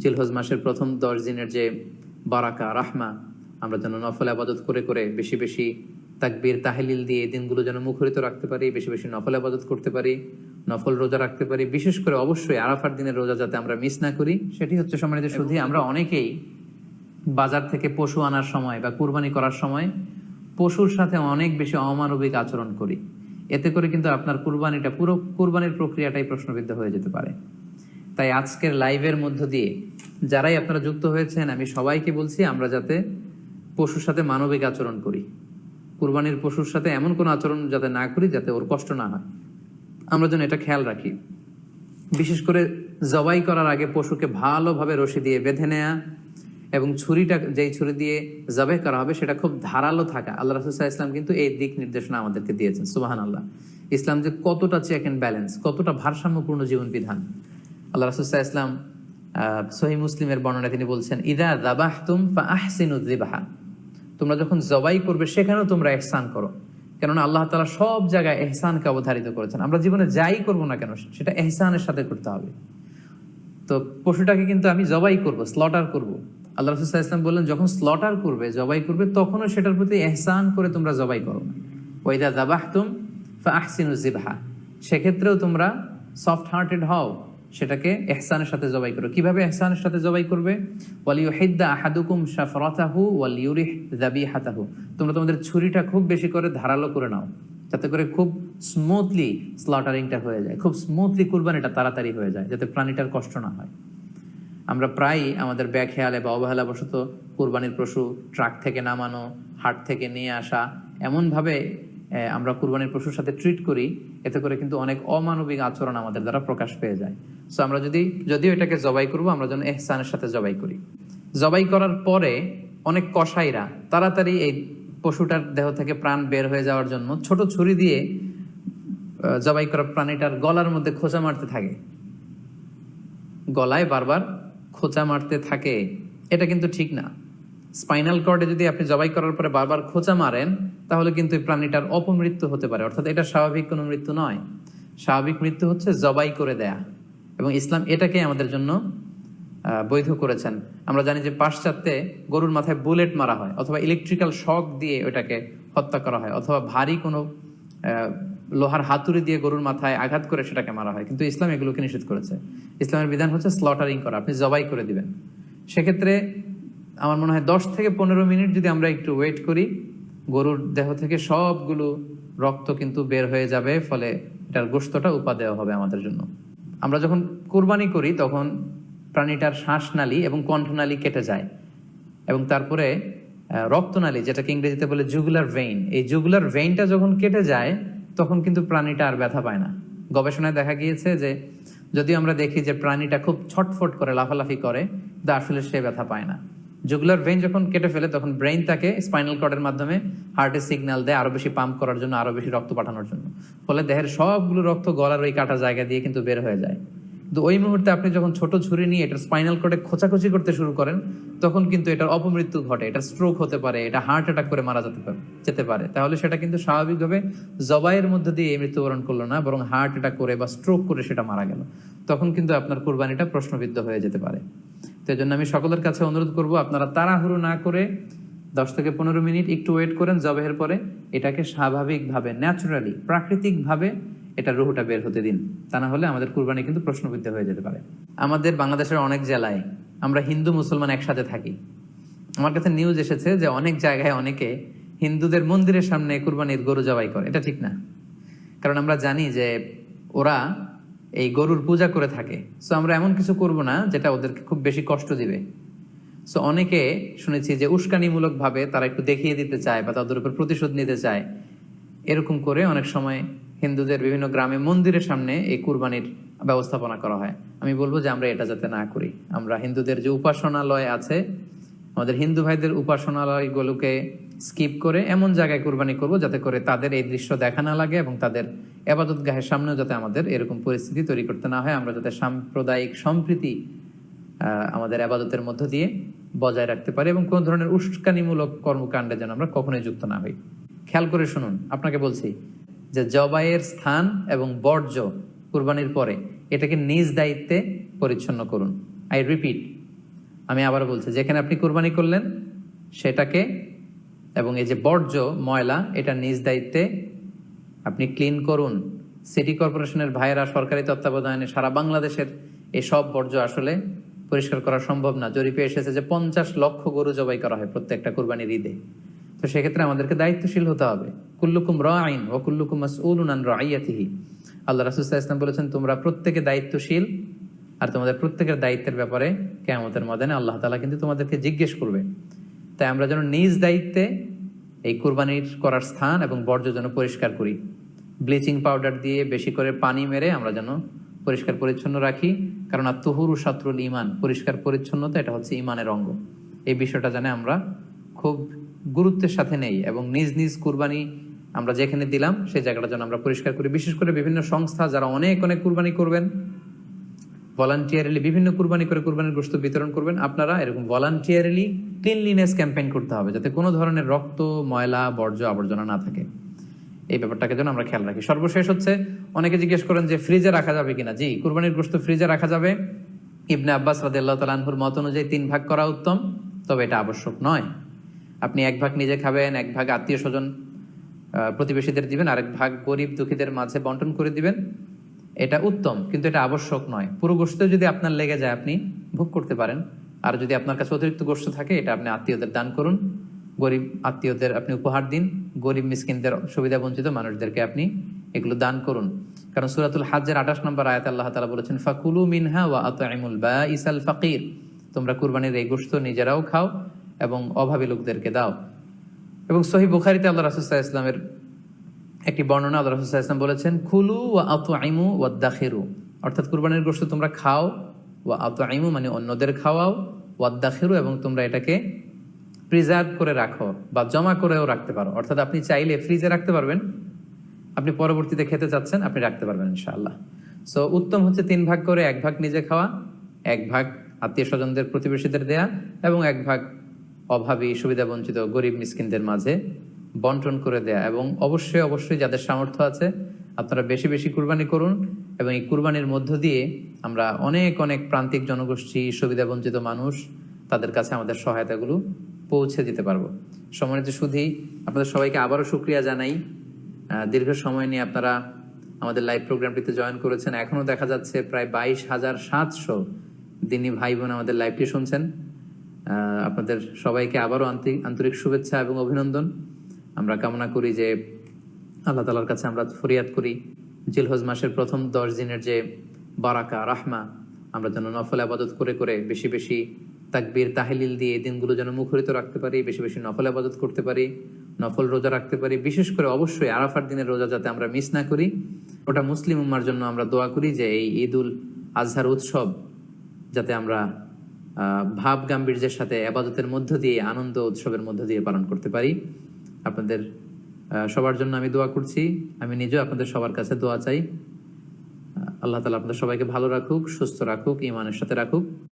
জিলহজ মাসের প্রথম দশ দিনের যে বারাকা রাহমা আমরা যেন নফল আবাদত করে করে বেশি বেশি তাকবীর তাহলিল দিয়ে দিনগুলো যেন মুখরিত রাখতে পারি বেশি বেশি নফল আবাদত করতে পারি নফল রোজা রাখতে পারি। বিশেষ করে অবশ্যই আরাফার দিনের রোজা যাতে আমরা মিস না করি সেটি হচ্ছে সম্মানিত শুধু আমরা অনেকেই বাজার থেকে পশু আনার সময় বা কুরবানি করার সময় পশুর সাথে অনেক বেশি অমানবিক আচরণ করি। এতে করে কিন্তু আপনার কুরবানিটা পুরো কুরবানির প্রক্রিয়াটাই প্রশ্নবিদ্ধ হয়ে যেতে পারে। তাই আজকের লাইভের মধ্য দিয়ে যারাই আপনারা যুক্ত হয়েছেন, আমি সবাইকে বলছি আমরা যাতে পশুর সাথে মানবিক আচরণ করি। কুরবানির পশুর সাথে এমন কোনো আচরণ যাতে না করি যাতে ওর কষ্ট না হয়। আমরা যেন এটা খেয়াল রাখি। বিশেষ করে জবাই করার আগে পশুকে ভালোভাবে রশি দিয়ে বেঁধে নেয়া এবং ছুরিটা, যেই ছুরি দিয়ে জবাই করা হবে সেটা খুব ধারালো থাকা। আল্লাহ রাসুল্লাহ ইসলাম কিন্তু এই দিক নির্দেশনা আমাদেরকে দিয়েছেন। সুবাহান আল্লাহ ইসলাম যে কতটা চেক অ্যান্ড ব্যালেন্স কতটা ভারসাম্যপূর্ণ জীবন বিধান আল্লাহ রাসুল্লাহ ইসলাম সহি মুসলিমের বর্ণনা তিনি বলছেন, ইদা দাবাহ তুম ফা আহসিনুদ্দিবাহা তোমরা যখন জবাই করবে, সেখানেও তোমরা এহসান করো। কেননা আল্লাহ তালা সব জায়গায় এহসানকে অবধারিত করেছেন। আমরা জীবনে যাই করব না কেন, সেটা এহসানের সাথে করতে হবে। তো পশুটাকে কিন্তু আমি জবাই করব স্লটার করব। আল্লাহ রসুল্লাহ ইসলাম বললেন, যখন স্লটার করবে, জবাই করবে, তখনও সেটার প্রতি এহসান করে তোমরা জবাই করো না। দাবাহ তুম আহসিনু জিবহা সেক্ষেত্রেও তোমরা সফট হার্টেড হও। সেটাকে এহসানের সাথে জবাই করো। কীভাবে এহসানের সাথে জবাই করবে? ওয়ালিউহিদ্দা আহাদুকুম শাফরাতাহু ওয়ালিউরিহ যাবিহাতাহু। তোমরা তোমাদের ছুরিটা খুব বেশি করে ধারালো করে নাও, যাতে করে খুব স্মুথলি স্লটারিংটা হয়ে যায়। খুব স্মুথলি কুরবানিটা তাড়াতাড়ি হয়ে যায়, যাতে প্রাণীটার কষ্ট না হয়। আমরা প্রায়ই আমাদের ব্যাখেয়ালে বা অবহেলাবশত কুরবানির পশু ট্রাক থেকে নামানো, হাট থেকে নিয়ে আসা, এমনভাবে আমরা কুরবানির পশুর সাথে ট্রিট করি, এতে করে কিন্তু অনেক অমানবিক আচরণ আমাদের দ্বারা প্রকাশ পেয়ে যায়। সো আমরা যদি, যদিও এটাকে জবাই করব, আমরা যেন এহসানের সাথে জবাই করি। জবাই করার পরে অনেক কসাইরা তাড়াতাড়ি এই পশুটার দেহ থেকে প্রাণ বের হয়ে যাওয়ার জন্য ছোট ছুরি দিয়ে জবাই করা প্রাণীটার গলার মধ্যে খোঁচা মারতে থাকে। গলায় বারবার খোঁচা মারতে থাকে। এটা কিন্তু ঠিক না। স্পাইনাল কর্ডে যদি আপনি জবাই করার পরে বারবার খোঁচা মারেন, তাহলে কিন্তু এই প্রাণীটার অপমৃত্যু হতে পারে। অর্থাৎ এটা স্বাভাবিক কোনো মৃত্যু নয়। স্বাভাবিক মৃত্যু হচ্ছে জবাই করে দেয়া। এবং ইসলাম এটাকে আমাদের জন্য বৈধ করেছেন। আমরা জানি যে পাশ্চাত্যে গরুর মাথায় বুলেট মারা হয়, অথবা ইলেকট্রিক্যাল শক দিয়ে ওটাকে হত্যা করা হয়, অথবা ভারী কোনো লোহার হাতুড়ি দিয়ে গরুর মাথায় আঘাত করে সেটাকে মারা হয়। কিন্তু ইসলাম এগুলোকে নিষেধ করেছে। ইসলামের বিধান হচ্ছে স্লটারিং করা, আপনি জবাই করে দিবেন। সেক্ষেত্রে আমার মনে হয় দশ থেকে পনেরো মিনিট যদি আমরা একটু ওয়েট করি, গরুর দেহ থেকে সবগুলো রক্ত কিন্তু বের হয়ে যাবে, ফলে এটার গোস্তটা উপাদেয় হবে আমাদের জন্য। আমরা যখন কোরবানি করি, তখন প্রাণীটার শ্বাসনালী এবং কণ্ঠনালী কেটে যায়। এবং তারপরে রক্তনালী, যেটাকে ইংরেজিতে বলে জুগুলার ভেইন এই জুগুলার ভেইনটা যখন কেটে যায়, তখন কিন্তু প্রাণীটা আর ব্যথা পায় না। গবেষণায় দেখা গিয়েছে যে যদি আমরা দেখি যে প্রাণীটা খুব ছটফট করে, লাফালাফি করে, কিন্তু আসলে সে ব্যথা পায় না। জুগুলার ভেইন যখন কেটে ফেলে, তখন ব্রেইন তাকে স্পাইনাল কর্ডের মাধ্যমে হার্টে সিগন্যাল দেয় আরও বেশি পাম্প করার জন্য, আরও বেশি রক্ত পাঠানোর জন্য। ফলে দেহের সবগুলো রক্ত গলার ওই কাটা জায়গা দিয়ে কিন্তু বের হয়ে যায়। কিন্তু ওই মুহূর্তে আপনি যখন ছোট ছুরি নিয়ে এটার স্পাইনাল কর্ডে খোঁচাখুচি করতে শুরু করেন, তখন কিন্তু এটার অপমৃত্যু ঘটে, এটা স্ট্রোক হতে পারে, এটা হার্ট অ্যাটাক করে মারা যেতে পারে যেতে পারে। তাহলে সেটা কিন্তু স্বাভাবিকভাবে জবাইয়ের মধ্যে দিয়ে মৃত্যুবরণ করল না, বরং হার্ট অ্যাটাক করে বা স্ট্রোক করে সেটা মারা গেল। তখন কিন্তু আপনার কোরবানিটা প্রশ্নবিদ্ধ হয়ে যেতে পারে। তো এই জন্য আমি সকলের কাছে অনুরোধ করব, আপনারা তাড়াহুড়ো না করে দশ থেকে পনেরো মিনিট একটু ওয়েট করেন জবেহের পরে এটাকে স্বাভাবিকভাবে ন্যাচারালি প্রাকৃতিকভাবে এটা রুহুটা বের হতে দিন। তা না হলে আমাদের কুরবানি কিন্তু প্রশ্নবিদ্ধ হয়ে যেতে পারে। আমাদের বাংলাদেশের অনেক জেলায় আমরা হিন্দু মুসলমান একসাথে থাকি। আমার কাছে নিউজ এসেছে যে অনেক জায়গায় অনেকে হিন্দুদের মন্দিরের সামনে কুরবানির গরু জবাই করে। এটা ঠিক না। কারণ আমরা জানি যে ওরা এই গরুর পূজা করে থাকে। সো আমরা এমন কিছু করব না যেটা ওদেরকে খুব বেশি কষ্ট দিবে। সো অনেকে শুনেছি যে উস্কানিমূলক ভাবে তারা একটু দেখিয়ে দিতে চায় বা তাদের উপর প্রতিশোধ নিতে চায়। এরকম করে অনেক সময় হিন্দুদের বিভিন্ন গ্রামে মন্দিরের সামনে এই কুরবানির ব্যবস্থাপনা করা হয়। আমি বলব যে আমরা এটা যাতে না করি। আমরা হিন্দুদের যে উপাসনালয় আছে, আমাদের হিন্দু ভাইদের উপাসনালয়গুলোকে স্কিপ করে এমন জায়গায় কুরবানি করব যাতে করে তাদের এই দৃশ্য দেখা না লাগে এবং তাদের এবাদত গাহের সামনেও যাতে আমাদের এরকম পরিস্থিতি তৈরি করতে না হয়, আমরা যাতে সাম্প্রদায়িক সম্প্রীতি আমাদের আবাদতের মধ্য দিয়ে বজায় রাখতে পারি এবং কোনো ধরনের উস্কানিমূলক কর্মকাণ্ডে যেন আমরা কখনোই যুক্ত না হই। খেয়াল করে শুনুন, আপনাকে বলছি যে জবাইয়ের স্থান এবং বর্জ্য কুরবানির পরে এটাকে নিজ দায়িত্বে পরিচ্ছন্ন করুন। আই রিপিট আমি আবার বলছি, যেখানে আপনি কোরবানি করলেন, সেটাকে এবং এই যে বর্জ্য, ময়লা, এটা নিজ দায়িত্বে আপনি ক্লিন করুন। সিটি কর্পোরেশনের ভাইয়েরা সরকারি তত্ত্বাবধানে সারা বাংলাদেশের এই সব বর্জ্য আসলে পরিষ্কার করা সম্ভব না। জরিপে এসেছে যে পঞ্চাশ লক্ষ গরু জবাই করা হয় প্রত্যেকটা কোরবানির ঈদে। তো সেক্ষেত্রে আমাদেরকে দায়িত্বশীল হতে হবে। কুল্লুকুম র আইন ও কুল্লুকুম মাসউলুন আন রাইয়াতিহি। আল্লাহ রাসূল ইসলাম বলেছেন, তোমরা প্রত্যেকে দায়িত্বশীল আর তোমাদের প্রত্যেকের দায়িত্বের ব্যাপারে কেয়ামতের ময়দানে আল্লাহ তালা কিন্তু তোমাদেরকে জিজ্ঞেস করবে। তাই আমরা যেন নিজ দায়িত্বে এই কুরবানির করার স্থান এবং বর্জ্য যেন পরিষ্কার করি। ব্লিচিং পাউডার দিয়ে বেশি করে পানি মেরে আমরা যেন পরিষ্কার পরিচ্ছন্ন রাখি। কারণ আত্মহুরু সাত্রুল ইমান পরিষ্কার পরিচ্ছন্নতা এটা হচ্ছে ইমানের অঙ্গ। এই বিষয়টা জানে আমরা খুব গুরুত্বের সাথে নেই এবং নিজ নিজ কুরবানি আমরা যেখানে দিলাম, সেই জায়গাটা যেন আমরা পরিষ্কার করি। বিশেষ করে বিভিন্ন সংস্থা যারা অনেক অনেক কুরবানি করবেন ভলান্টিয়ারলি বিভিন্ন কুরবানি করে কুরবানির গোস্ত বিতরণ করবেন। আপনারা এরকম ভলান্টিয়ারলি ক্লিনলিনেস ক্যাম্পেইন করতে হবে, যাতে কোনো ধরনের রক্ত, ময়লা, বর্জ্য, আবর্জনা না থাকে। এই ব্যাপারটাকে যেন আমরা খেয়াল রাখি। সর্বশেষ হচ্ছে, অনেকে জিজ্ঞেস করেন যে ফ্রিজে রাখা যাবে কিনা? জি, কুরবানির গোস্ত ফ্রিজে রাখা যাবে। ইবনে আব্বাস রাদিয়াল্লাহু তাআলা আনহুর মত অনুযায়ী তিন ভাগ করা উত্তম, তবে এটা আবশ্যক নয়। আপনি এক ভাগ নিজে খাবেন, এক ভাগ আত্মীয় স্বজন প্রতিবেশীদের দিবেন, আরেক ভাগ গরিব দুঃখীদের মাঝে বন্টন করে দিবেন। এটা উত্তম, কিন্তু এটা আবশ্যক নয়। পুরো গোস্ত যদি আপনার লেগে যায়, আপনি ভোগ করতে পারেন। আর যদি আপনার কাছে অতিরিক্ত গোস্ত থাকে, এটা আপনি আত্মীয়দের দান করুন। গরিব আত্মীয়দের আপনি উপহার দিন। গরিব মিসকিনদের সুবিধা বঞ্চিত মানুষদেরকে আপনি এগুলো দান করুন। কারণ সুরাতুল হাজের আঠাশ নম্বর আয়াত আল্লাহ তালা বলেছেন, ফাকুলু মিনহা ওয়া আতআইমুল বা ইসাল ফাকির। তোমরা কুরবানির এই গোস্ত নিজেরাও খাও এবং অভাবী লোকদেরকে দাও। এবং সহি বুখারিতে আল্লাহ রাসুল্লাহ ইসলামের একটি বর্ণনা আল্লাহ বলেছেন খুলু ওয়া আতু আইমু ওয়া দাখিরু অর্থাৎ কুরবানির গোস্ত তোমরা খাও, ওয়া আতু আইমু মানে অন্যদের খাওয়াও, ওয়া দাখিরু এবং তোমরা এটাকে প্রিজার্ভ করে রাখো বা জমা করেও রাখতে পারো। অর্থাৎ আপনি চাইলে ফ্রিজে রাখতে পারবেন, আপনি পরবর্তীতে খেতে চাচ্ছেন, আপনি রাখতে পারবেন ইনশাআল্লাহ। সো উত্তম হচ্ছে তিন ভাগ করে, এক ভাগ নিজে খাওয়া, এক ভাগ আত্মীয় স্বজনদের প্রতিবেশীদের দেয়া এবং এক ভাগ অভাবী সুবিধা বঞ্চিত গরিব, মিসকিনদের মাঝে বন্টন করে দেয়া এবং অবশ্যই অবশ্যই যাদের সামর্থ্য আছে, আপনারা বেশি বেশি কুরবানি করুন এবং এই কুরবানির মধ্য দিয়ে আমরা অনেক অনেক প্রান্তিক জনগোষ্ঠী, সুবিধা বঞ্চিত মানুষ তাদের কাছে আমাদের সহায়তাগুলো পৌঁছে দিতে পারব। সম্মানিত শুধুই আপনাদের সবাইকে আবারও শুক্রিয়া জানাই। দীর্ঘ সময় নিয়ে আপনারা আমাদের লাইভ প্রোগ্রামটিতে জয়েন করেছেন। এখনও দেখা যাচ্ছে প্রায় বাইশ হাজার সাতশো দিনী ভাই বোন আমাদের লাইভটি শুনছেন। আপনাদের সবাইকে আবারও আন্তরিক শুভেচ্ছা এবং অভিনন্দন। আমরা কামনা করি যে আল্লাহ তালার কাছে আমরা ফরিয়াদ করি। জিলহজ মাসের প্রথম দশ দিনের যে বারাকা, রাহমা, আমরা যেন নফল আবাদত করে করে বেশি বেশি তাকবীর, তাহলিল দিয়ে দিনগুলো যেন মুখরিত রাখতে পারি, বেশি বেশি নফল আবাদত করতে পারি, নফল রোজা রাখতে পারি। বিশেষ করে অবশ্যই আরাফার দিনের রোজা যাতে আমরা মিস না করি। ওটা মুসলিম উম্মার জন্য আমরা দোয়া করি যে এই ঈদ উল আজহার উৎসব যাতে আমরা ভাব গাম্ভীর্যের সাথে আবাদতের মধ্য দিয়ে, আনন্দ উৎসবের মধ্য দিয়ে পালন করতে পারি। আপনাদের সবার জন্য আমি দোয়া করছি। আমি নিজেও আপনাদের সবার কাছে দোয়া চাই। আল্লাহ তালা আপনাদের সবাইকে ভালো রাখুক, সুস্থ রাখুক ইমানের সাথে রাখুক।